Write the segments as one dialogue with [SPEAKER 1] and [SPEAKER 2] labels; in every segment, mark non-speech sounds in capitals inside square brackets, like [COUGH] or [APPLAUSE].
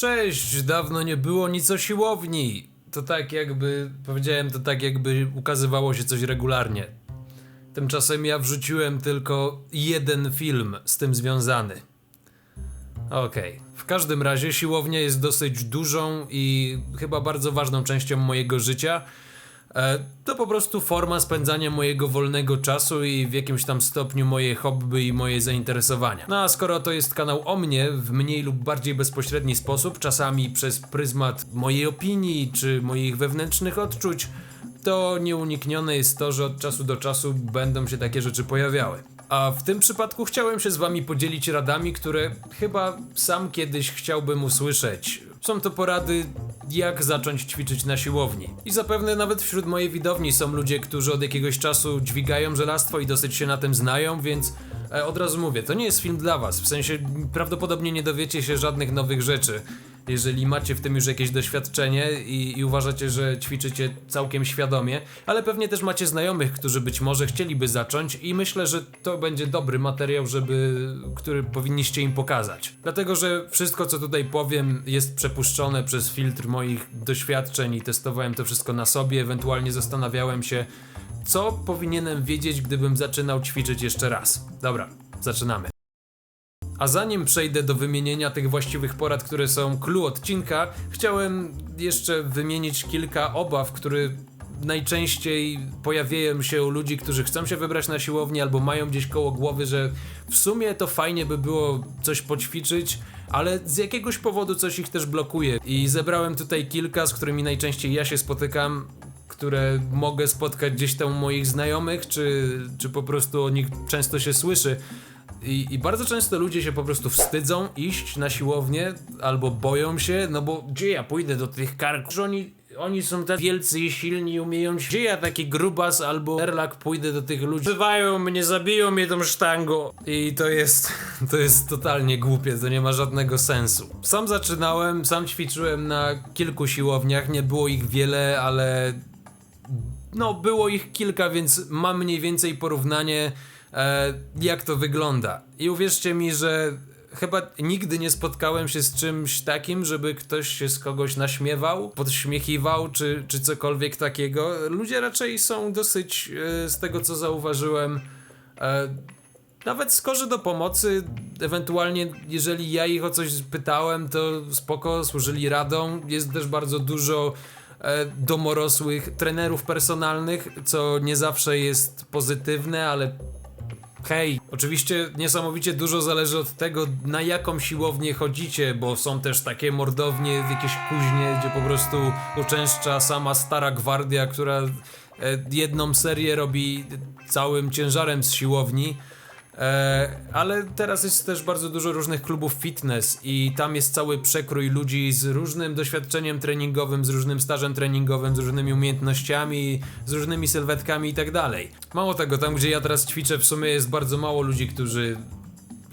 [SPEAKER 1] Cześć, dawno nie było nic o siłowni. To tak jakby, powiedziałem to tak jakby ukazywało się coś regularnie. Tymczasem ja wrzuciłem tylko jeden film z tym związany. Okej. W każdym razie siłownia jest dosyć dużą i chyba bardzo ważną częścią mojego życia. E, To po prostu forma spędzania mojego wolnego czasu i w jakimś tam stopniu moje hobby i moje zainteresowania. No a skoro to jest kanał o mnie w mniej lub bardziej bezpośredni sposób, czasami przez pryzmat mojej opinii czy moich wewnętrznych odczuć, to nieuniknione jest to, że od czasu do czasu będą się takie rzeczy pojawiały. A w tym przypadku chciałem się z wami podzielić radami, które chyba sam kiedyś chciałbym usłyszeć. Są to porady, jak zacząć ćwiczyć na siłowni. I zapewne nawet wśród mojej widowni są ludzie, którzy od jakiegoś czasu dźwigają żelastwo i dosyć się na tym znają, więc e, od razu mówię, to nie jest film dla was. W sensie prawdopodobnie nie dowiecie się żadnych nowych rzeczy. Jeżeli macie w tym już jakieś doświadczenie i, i uważacie, że ćwiczycie całkiem świadomie, ale pewnie też macie znajomych, którzy być może chcieliby zacząć i myślę, że to będzie dobry materiał, żeby, który powinniście im pokazać. Dlatego, że wszystko co tutaj powiem jest przepuszczone przez filtr moich doświadczeń i testowałem to wszystko na sobie, ewentualnie zastanawiałem się, co powinienem wiedzieć, gdybym zaczynał ćwiczyć jeszcze raz. Dobra, zaczynamy. A zanim przejdę do wymienienia tych właściwych porad, które są clue odcinka, chciałem jeszcze wymienić kilka obaw, które najczęściej pojawiają się u ludzi, którzy chcą się wybrać na siłownię albo mają gdzieś koło głowy, że w sumie to fajnie by było coś poćwiczyć, ale z jakiegoś powodu coś ich też blokuje. I zebrałem tutaj kilka, z którymi najczęściej ja się spotykam, które mogę spotkać gdzieś tam u moich znajomych, czy, czy po prostu o nich często się słyszy. I, I bardzo często ludzie się po prostu wstydzą iść na siłownię albo boją się, no bo gdzie ja pójdę do tych karków? Oni, oni są tak wielcy i silni umieją się. Gdzie ja taki grubas albo erlak pójdę do tych ludzi? Bywają mnie, zabiją mnie tą sztangą. I to jest, [LAUGHS] to jest totalnie głupie, to nie ma żadnego sensu. Sam zaczynałem, sam ćwiczyłem na kilku siłowniach, nie było ich wiele, ale no, było ich kilka, więc mam mniej więcej porównanie, e, jak to wygląda. I uwierzcie mi, że chyba nigdy nie spotkałem się z czymś takim, żeby ktoś się z kogoś naśmiewał, podśmiechiwał, czy, czy cokolwiek takiego. Ludzie raczej są dosyć, e, z tego co zauważyłem, e, nawet skorzy do pomocy, ewentualnie jeżeli ja ich o coś pytałem, to spoko, służyli radą. Jest też bardzo dużo domorosłych trenerów personalnych, co nie zawsze jest pozytywne, ale hej, oczywiście niesamowicie dużo zależy od tego, na jaką siłownię chodzicie, bo są też takie mordownie jakieś kuźnie, gdzie po prostu uczęszcza sama stara gwardia, która e, jedną serię robi całym ciężarem z siłowni. E, ale teraz jest też bardzo dużo różnych klubów fitness i tam jest cały przekrój ludzi z różnym doświadczeniem treningowym, z różnym stażem treningowym, z różnymi umiejętnościami, z różnymi sylwetkami i tak dalej. Mało tego, tam gdzie ja teraz ćwiczę w sumie jest bardzo mało ludzi, którzy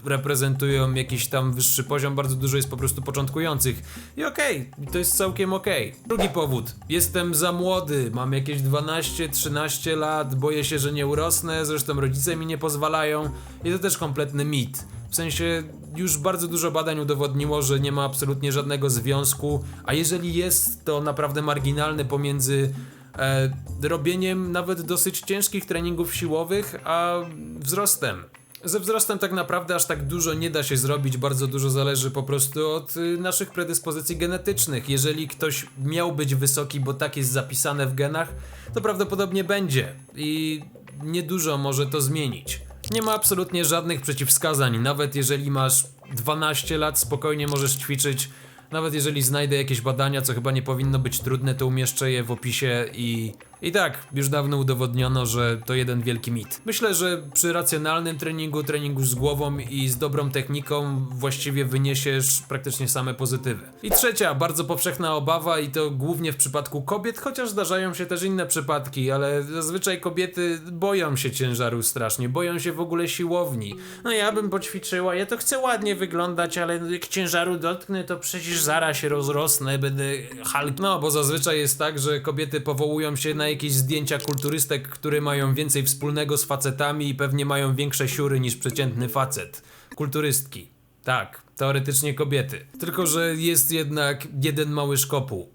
[SPEAKER 1] reprezentują jakiś tam wyższy poziom, bardzo dużo jest po prostu początkujących. I okej, to jest całkiem okej. Drugi powód. Jestem za młody, mam jakieś 12-13 lat, boję się, że nie urosnę, zresztą rodzice mi nie pozwalają. I to też kompletny mit. W sensie już bardzo dużo badań udowodniło, że nie ma absolutnie żadnego związku, a jeżeli jest, to naprawdę marginalny pomiędzy e, robieniem nawet dosyć ciężkich treningów siłowych, a wzrostem. Ze wzrostem tak naprawdę aż tak dużo nie da się zrobić, bardzo dużo zależy po prostu od y, naszych predyspozycji genetycznych. Jeżeli ktoś miał być wysoki, bo tak jest zapisane w genach, to prawdopodobnie będzie i niedużo może to zmienić. Nie ma absolutnie żadnych przeciwwskazań, nawet jeżeli masz 12 lat, spokojnie możesz ćwiczyć. Nawet jeżeli znajdę jakieś badania, co chyba nie powinno być trudne, to umieszczę je w opisie i. I tak, już dawno udowodniono, że to jeden wielki mit. Myślę, że przy racjonalnym treningu, treningu z głową i z dobrą techniką właściwie wyniesiesz praktycznie same pozytywy. I trzecia, bardzo powszechna obawa i to głównie w przypadku kobiet, chociaż zdarzają się też inne przypadki, ale zazwyczaj kobiety boją się ciężaru strasznie, boją się w ogóle siłowni. No ja bym poćwiczyła, ja to chcę ładnie wyglądać, ale jak ciężaru dotknę, to przecież zaraz się rozrosnę, będę Hulk. No, bo zazwyczaj jest tak, że kobiety powołują się na jakieś zdjęcia kulturystek, które mają więcej wspólnego z facetami i pewnie mają większe siury niż przeciętny facet. Kulturystki. Tak, teoretycznie kobiety. Tylko, że jest jednak jeden mały szkopuł.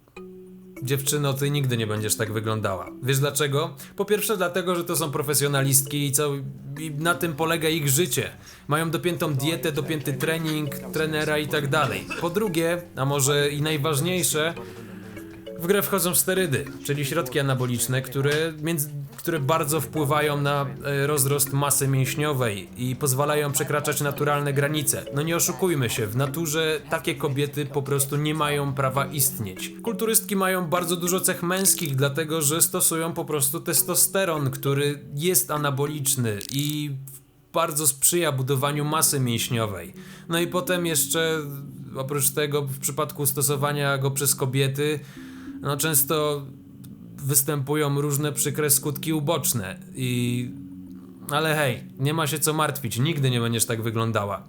[SPEAKER 1] Dziewczyno, ty nigdy nie będziesz tak wyglądała. Wiesz dlaczego? Po pierwsze, dlatego, że to są profesjonalistki i, co, i na tym polega ich życie. Mają dopiętą dietę, dopięty trening, trenera i tak dalej. Po drugie, a może i najważniejsze, w grę wchodzą sterydy, czyli środki anaboliczne, które, między, które bardzo wpływają na e, rozrost masy mięśniowej i pozwalają przekraczać naturalne granice. No nie oszukujmy się, w naturze takie kobiety po prostu nie mają prawa istnieć. Kulturystki mają bardzo dużo cech męskich, dlatego że stosują po prostu testosteron, który jest anaboliczny i bardzo sprzyja budowaniu masy mięśniowej. No i potem jeszcze, oprócz tego, w przypadku stosowania go przez kobiety, no często występują różne przykre skutki uboczne i... Ale hej, nie ma się co martwić, nigdy nie będziesz tak wyglądała.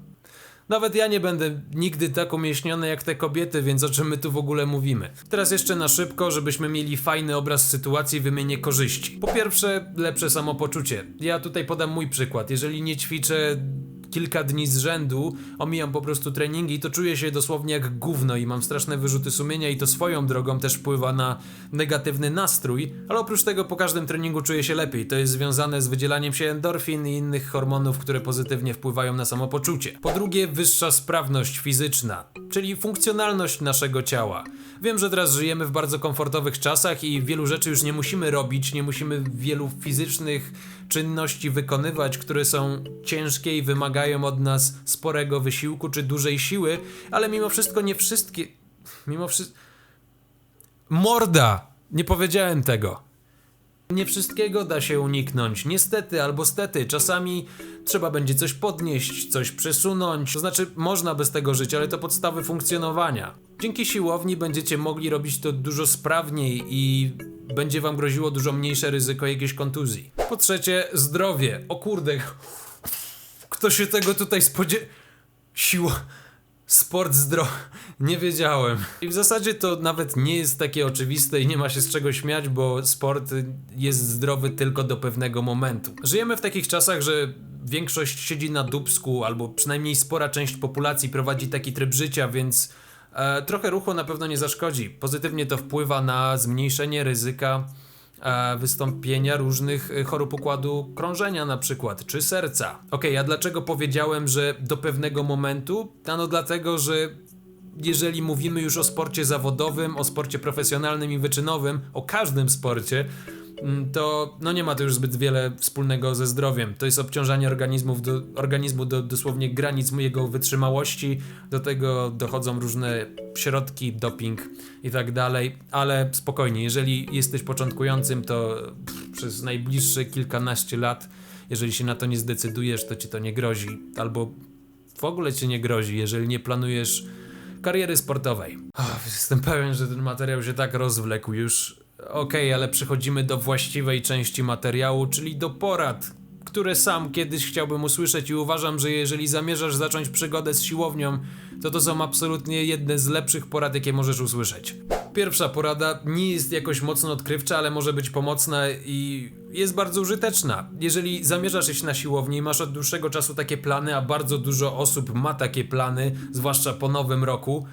[SPEAKER 1] Nawet ja nie będę nigdy tak umieśniony jak te kobiety, więc o czym my tu w ogóle mówimy? Teraz jeszcze na szybko, żebyśmy mieli fajny obraz sytuacji, wymienię korzyści. Po pierwsze, lepsze samopoczucie. Ja tutaj podam mój przykład. Jeżeli nie ćwiczę kilka dni z rzędu, omijam po prostu treningi, to czuję się dosłownie jak gówno i mam straszne wyrzuty sumienia i to swoją drogą też wpływa na negatywny nastrój, ale oprócz tego po każdym treningu czuję się lepiej. To jest związane z wydzielaniem się endorfin i innych hormonów, które pozytywnie wpływają na samopoczucie. Po drugie, wyższa sprawność fizyczna, czyli funkcjonalność naszego ciała. Wiem, że teraz żyjemy w bardzo komfortowych czasach i wielu rzeczy już nie musimy robić, nie musimy wielu fizycznych czynności wykonywać, które są ciężkie i wymagają od nas sporego wysiłku czy dużej siły, ale mimo wszystko nie wszystkie. Mimo wszystko. Morda! Nie powiedziałem tego. Nie wszystkiego da się uniknąć. Niestety albo stety, czasami trzeba będzie coś podnieść, coś przesunąć. To znaczy, można bez tego żyć, ale to podstawy funkcjonowania. Dzięki siłowni będziecie mogli robić to dużo sprawniej i będzie wam groziło dużo mniejsze ryzyko jakiejś kontuzji. Po trzecie, zdrowie. O kurde, kto się tego tutaj spodziewał? Siła. Sport zdrowy. Nie wiedziałem. I w zasadzie to nawet nie jest takie oczywiste i nie ma się z czego śmiać, bo sport jest zdrowy tylko do pewnego momentu. Żyjemy w takich czasach, że większość siedzi na dubsku, albo przynajmniej spora część populacji prowadzi taki tryb życia, więc e, trochę ruchu na pewno nie zaszkodzi. Pozytywnie to wpływa na zmniejszenie ryzyka wystąpienia różnych e, chorób układu krążenia na przykład, czy serca. Okej, a dlaczego powiedziałem, że do pewnego momentu? Ano dlatego, że jeżeli mówimy już o sporcie zawodowym, o sporcie profesjonalnym i wyczynowym, o każdym sporcie, to no nie ma to już zbyt wiele wspólnego ze zdrowiem. To jest obciążanie organizmów do, organizmu do dosłownie granic jego wytrzymałości. Do tego dochodzą różne środki, doping i tak dalej. Ale spokojnie, jeżeli jesteś początkującym, to pff, przez najbliższe kilkanaście lat, jeżeli się na to nie zdecydujesz, to ci to nie grozi. Albo w ogóle ci nie grozi, jeżeli nie planujesz kariery sportowej. Oh, jestem pewien, że ten materiał się tak rozwlekł już. Okej, ale przechodzimy do właściwej części materiału, czyli do porad, które sam kiedyś chciałbym usłyszeć i uważam, że jeżeli zamierzasz zacząć przygodę z siłownią, to to są absolutnie jedne z lepszych porad, jakie możesz usłyszeć. Pierwsza porada nie jest jakoś mocno odkrywcza, ale może być pomocna i jest bardzo użyteczna. Jeżeli zamierzasz iść na siłownię i masz od dłuższego czasu takie plany, a bardzo dużo osób ma takie plany, zwłaszcza po nowym roku,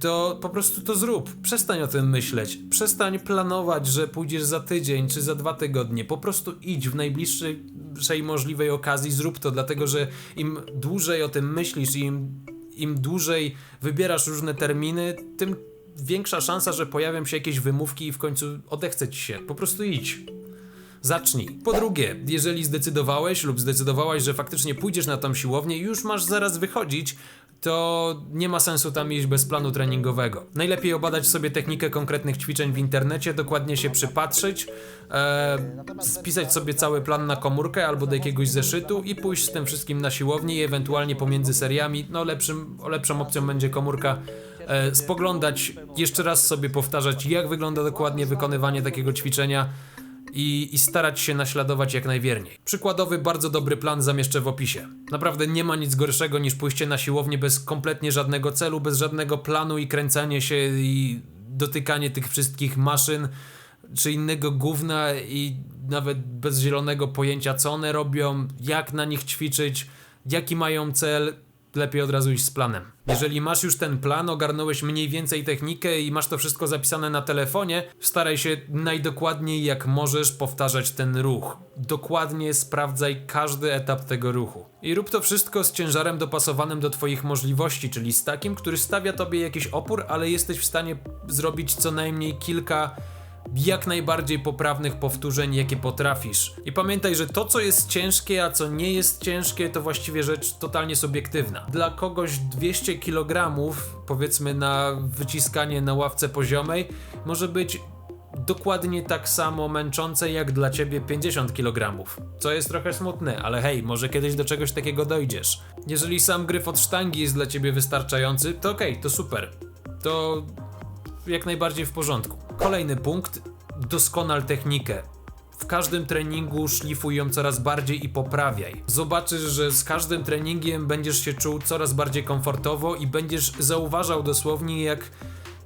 [SPEAKER 1] to po prostu to zrób. Przestań o tym myśleć. Przestań planować, że pójdziesz za tydzień czy za dwa tygodnie. Po prostu idź w najbliższej możliwej okazji, zrób to, dlatego że im dłużej o tym myślisz i im, im dłużej wybierasz różne terminy, tym większa szansa, że pojawią się jakieś wymówki i w końcu odechce ci się. Po prostu idź. Zacznij. Po drugie, jeżeli zdecydowałeś lub zdecydowałaś, że faktycznie pójdziesz na tą siłownię już masz zaraz wychodzić, to nie ma sensu tam iść bez planu treningowego. Najlepiej obadać sobie technikę konkretnych ćwiczeń w internecie, dokładnie się przypatrzeć, e, spisać sobie cały plan na komórkę albo do jakiegoś zeszytu i pójść z tym wszystkim na siłownię i ewentualnie pomiędzy seriami, no lepszym, lepszą opcją będzie komórka, e, spoglądać, jeszcze raz sobie powtarzać, jak wygląda dokładnie wykonywanie takiego ćwiczenia i, i starać się naśladować jak najwierniej. Przykładowy, bardzo dobry plan zamieszczę w opisie. Naprawdę nie ma nic gorszego niż pójście na siłownię bez kompletnie żadnego celu, bez żadnego planu i kręcenie się i dotykanie tych wszystkich maszyn czy innego gówna i nawet bez zielonego pojęcia co one robią, jak na nich ćwiczyć, jaki mają cel. Lepiej od razu iść z planem. Jeżeli masz już ten plan, ogarnąłeś mniej więcej technikę i masz to wszystko zapisane na telefonie, staraj się najdokładniej jak możesz powtarzać ten ruch. Dokładnie sprawdzaj każdy etap tego ruchu. I rób to wszystko z ciężarem dopasowanym do Twoich możliwości, czyli z takim, który stawia Tobie jakiś opór, ale jesteś w stanie zrobić co najmniej kilka jak najbardziej poprawnych powtórzeń, jakie potrafisz. I pamiętaj, że to, co jest ciężkie, a co nie jest ciężkie, to właściwie rzecz totalnie subiektywna. Dla kogoś 200 kg, powiedzmy na wyciskanie na ławce poziomej, może być dokładnie tak samo męczące jak dla ciebie 50 kg. Co jest trochę smutne, ale hej, może kiedyś do czegoś takiego dojdziesz. Jeżeli sam gryf od sztangi jest dla ciebie wystarczający, to okej, to super. To jak najbardziej w porządku. Kolejny punkt: doskonal technikę. W każdym treningu szlifuj ją coraz bardziej i poprawiaj. Zobaczysz, że z każdym treningiem będziesz się czuł coraz bardziej komfortowo i będziesz zauważał dosłownie, jak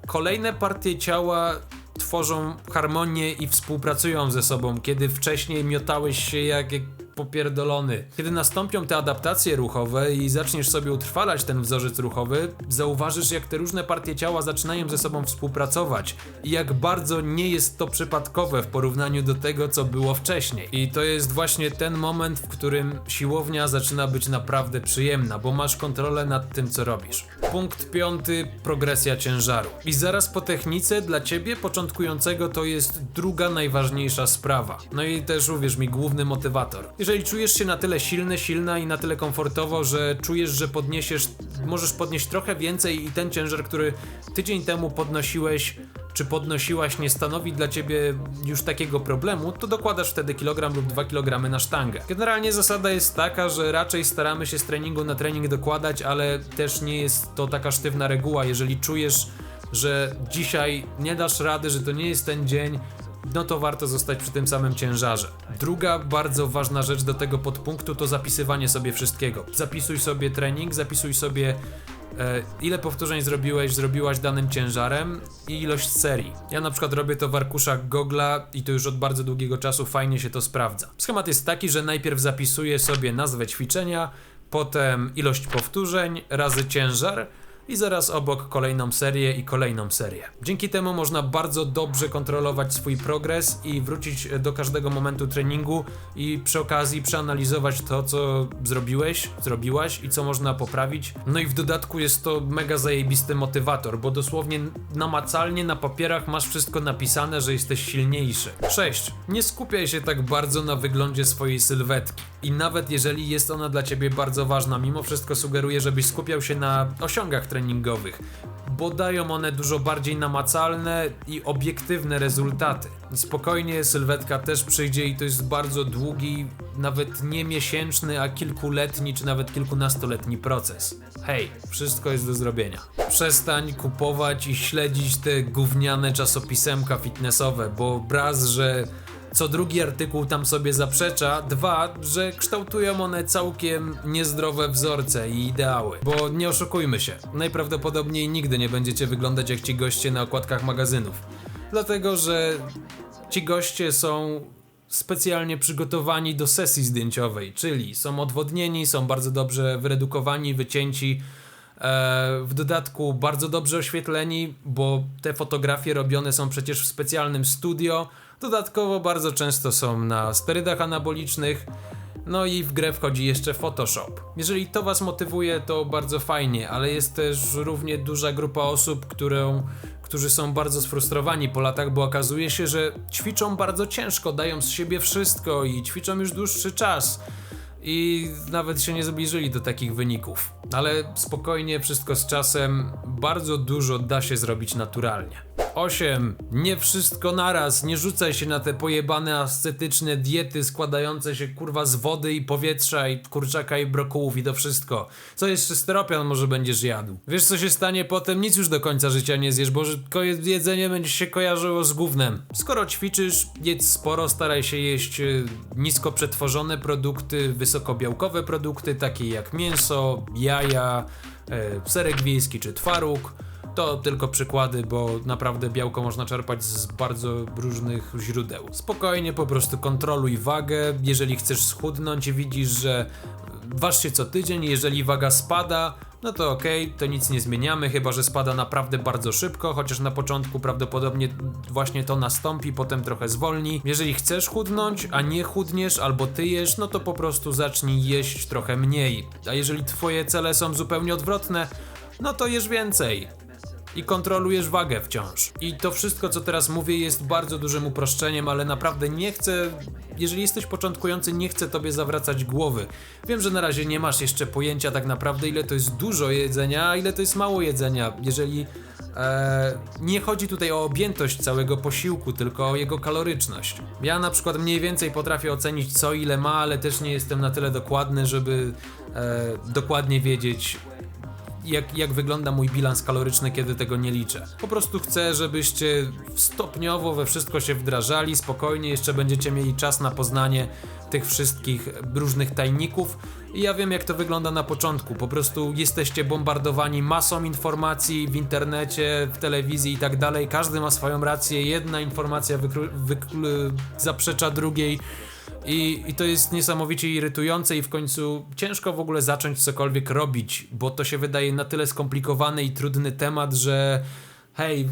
[SPEAKER 1] kolejne partie ciała tworzą harmonię i współpracują ze sobą, kiedy wcześniej miotałeś się jak, jak popierdolony. Kiedy nastąpią te adaptacje ruchowe i zaczniesz sobie utrwalać ten wzorzec ruchowy, zauważysz jak te różne partie ciała zaczynają ze sobą współpracować i jak bardzo nie jest to przypadkowe w porównaniu do tego, co było wcześniej. I to jest właśnie ten moment, w którym siłownia zaczyna być naprawdę przyjemna, bo masz kontrolę nad tym, co robisz. Punkt piąty, progresja ciężaru. I zaraz po technice dla ciebie początkującego to jest druga najważniejsza sprawa. No i też uwierz mi, główny motywator. Jeżeli czujesz się na tyle silny, silna i na tyle komfortowo, że czujesz, że podniesiesz, możesz podnieść trochę więcej i ten ciężar, który tydzień temu podnosiłeś, czy podnosiłaś nie stanowi dla ciebie już takiego problemu, to dokładasz wtedy kilogram lub 2 kg na sztangę. Generalnie zasada jest taka, że raczej staramy się z treningu na trening dokładać, ale też nie jest to taka sztywna reguła. Jeżeli czujesz, że dzisiaj nie dasz rady, że to nie jest ten dzień, no to warto zostać przy tym samym ciężarze. Druga bardzo ważna rzecz do tego podpunktu to zapisywanie sobie wszystkiego. Zapisuj sobie trening, zapisuj sobie e, ile powtórzeń zrobiłeś, zrobiłaś danym ciężarem i ilość serii. Ja na przykład robię to w arkuszach Gogla i to już od bardzo długiego czasu fajnie się to sprawdza. Schemat jest taki, że najpierw zapisuję sobie nazwę ćwiczenia, potem ilość powtórzeń razy ciężar, i zaraz obok kolejną serię i kolejną serię. Dzięki temu można bardzo dobrze kontrolować swój progres i wrócić do każdego momentu treningu i przy okazji przeanalizować to, co zrobiłeś, zrobiłaś i co można poprawić. No i w dodatku jest to mega zajebisty motywator, bo dosłownie namacalnie na papierach masz wszystko napisane, że jesteś silniejszy. 6. Nie skupiaj się tak bardzo na wyglądzie swojej sylwetki. I nawet jeżeli jest ona dla ciebie bardzo ważna, mimo wszystko sugeruję, żebyś skupiał się na osiągach treningowych, bo dają one dużo bardziej namacalne i obiektywne rezultaty. Spokojnie, sylwetka też przyjdzie i to jest bardzo długi, nawet nie miesięczny, a kilkuletni czy nawet kilkunastoletni proces. Hej, wszystko jest do zrobienia. Przestań kupować i śledzić te gówniane czasopisemka fitnessowe, bo raz, że co drugi artykuł tam sobie zaprzecza, dwa, że kształtują one całkiem niezdrowe wzorce i ideały. Bo nie oszukujmy się, najprawdopodobniej nigdy nie będziecie wyglądać jak ci goście na okładkach magazynów. Dlatego, że ci goście są specjalnie przygotowani do sesji zdjęciowej, czyli są odwodnieni, są bardzo dobrze wyredukowani, wycięci. E, w dodatku bardzo dobrze oświetleni, bo te fotografie robione są przecież w specjalnym studio, Dodatkowo bardzo często są na sterydach anabolicznych. No i w grę wchodzi jeszcze Photoshop. Jeżeli to Was motywuje, to bardzo fajnie, ale jest też równie duża grupa osób, którą, którzy są bardzo sfrustrowani po latach, bo okazuje się, że ćwiczą bardzo ciężko, dają z siebie wszystko i ćwiczą już dłuższy czas. I nawet się nie zbliżyli do takich wyników. Ale spokojnie, wszystko z czasem, bardzo dużo da się zrobić naturalnie. 8. Nie wszystko naraz, nie rzucaj się na te pojebane ascetyczne diety składające się kurwa z wody i powietrza i kurczaka i brokułów i to wszystko. Co jeszcze steropian może będziesz jadł. Wiesz co się stanie potem? Nic już do końca życia nie zjesz, bo jedzenie będzie się kojarzyło z gównem. Skoro ćwiczysz, jedz sporo, staraj się jeść y, nisko przetworzone produkty, wysokobiałkowe produkty, takie jak mięso, jaja, e, serek wiejski czy twaróg. To tylko przykłady, bo naprawdę białko można czerpać z bardzo różnych źródeł. Spokojnie po prostu kontroluj wagę. Jeżeli chcesz schudnąć widzisz, że waż się co tydzień, jeżeli waga spada, no to okej, to nic nie zmieniamy, chyba że spada naprawdę bardzo szybko, chociaż na początku prawdopodobnie właśnie to nastąpi, potem trochę zwolni. Jeżeli chcesz chudnąć, a nie chudniesz albo tyjesz, no to po prostu zacznij jeść trochę mniej. A jeżeli twoje cele są zupełnie odwrotne, no to jesz więcej i kontrolujesz wagę wciąż. I to wszystko, co teraz mówię, jest bardzo dużym uproszczeniem, ale naprawdę nie chcę. Jeżeli jesteś początkujący, nie chcę tobie zawracać głowy. Wiem, że na razie nie masz jeszcze pojęcia tak naprawdę, ile to jest dużo jedzenia, a ile to jest mało jedzenia. Jeżeli e, nie chodzi tutaj o objętość całego posiłku, tylko o jego kaloryczność. Ja na przykład mniej więcej potrafię ocenić co ile ma, ale też nie jestem na tyle dokładny, żeby e, dokładnie wiedzieć, jak, jak wygląda mój bilans kaloryczny, kiedy tego nie liczę. Po prostu chcę, żebyście stopniowo we wszystko się wdrażali, spokojnie, jeszcze będziecie mieli czas na poznanie tych wszystkich różnych tajników. Ja wiem, jak to wygląda na początku. Po prostu jesteście bombardowani masą informacji w internecie, w telewizji i tak dalej. Każdy ma swoją rację, jedna informacja zaprzecza drugiej. I, I to jest niesamowicie irytujące i w końcu ciężko w ogóle zacząć cokolwiek robić, bo to się wydaje na tyle skomplikowany i trudny temat, że hej,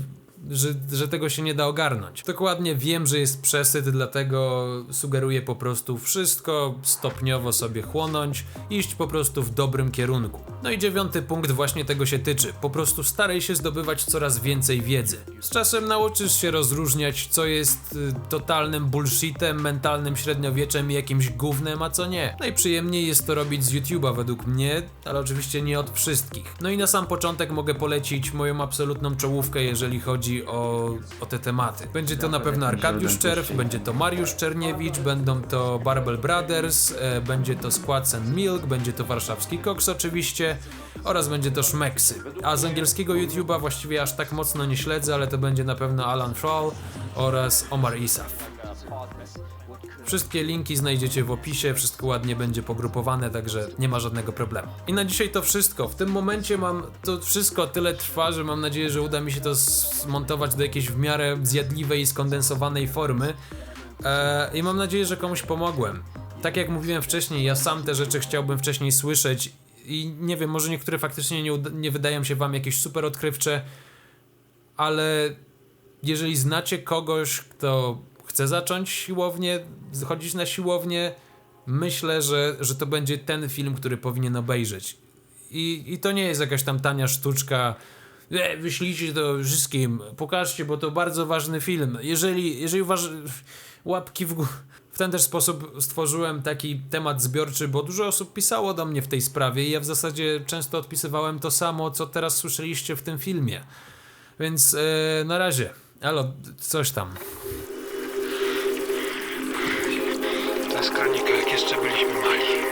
[SPEAKER 1] że, że tego się nie da ogarnąć. Dokładnie wiem, że jest przesyt, dlatego sugeruję po prostu wszystko stopniowo sobie chłonąć, iść po prostu w dobrym kierunku. No i dziewiąty punkt właśnie tego się tyczy. Po prostu staraj się zdobywać coraz więcej wiedzy. Z czasem nauczysz się rozróżniać, co jest y, totalnym bullshitem, mentalnym średniowieczem i jakimś gównem, a co nie. Najprzyjemniej jest to robić z YouTube'a według mnie, ale oczywiście nie od wszystkich. No i na sam początek mogę polecić moją absolutną czołówkę, jeżeli chodzi o, o te tematy. Będzie to na pewno Arkadiusz Czerw, będzie to Mariusz Czerniewicz, będą to Barbel Brothers, e, będzie to Składs and Milk, będzie to Warszawski Koks oczywiście oraz będzie to Szmeksy. A z angielskiego YouTube'a właściwie aż tak mocno nie śledzę, ale to będzie na pewno Alan Troll oraz Omar Isaf. Wszystkie linki znajdziecie w opisie, wszystko ładnie będzie pogrupowane, także nie ma żadnego problemu. I na dzisiaj to wszystko. W tym momencie mam to wszystko tyle trwa, że mam nadzieję, że uda mi się to zmontować do jakiejś w miarę zjadliwej i skondensowanej formy. Eee, I mam nadzieję, że komuś pomogłem. Tak jak mówiłem wcześniej, ja sam te rzeczy chciałbym wcześniej słyszeć i nie wiem, może niektóre faktycznie nie, nie wydają się wam jakieś super odkrywcze, ale jeżeli znacie kogoś, kto chce zacząć siłownię, chodzić na siłownię, myślę, że, że to będzie ten film, który powinien obejrzeć. I, I to nie jest jakaś tam tania sztuczka. E, wyślijcie to wszystkim, pokażcie, bo to bardzo ważny film. Jeżeli, jeżeli uważ... łapki w górę. W ten też sposób stworzyłem taki temat zbiorczy, bo dużo osób pisało do mnie w tej sprawie i ja w zasadzie często odpisywałem to samo, co teraz słyszeliście w tym filmie. Więc e, na razie. Alo, coś tam.
[SPEAKER 2] Jak jeszcze byliśmy mali.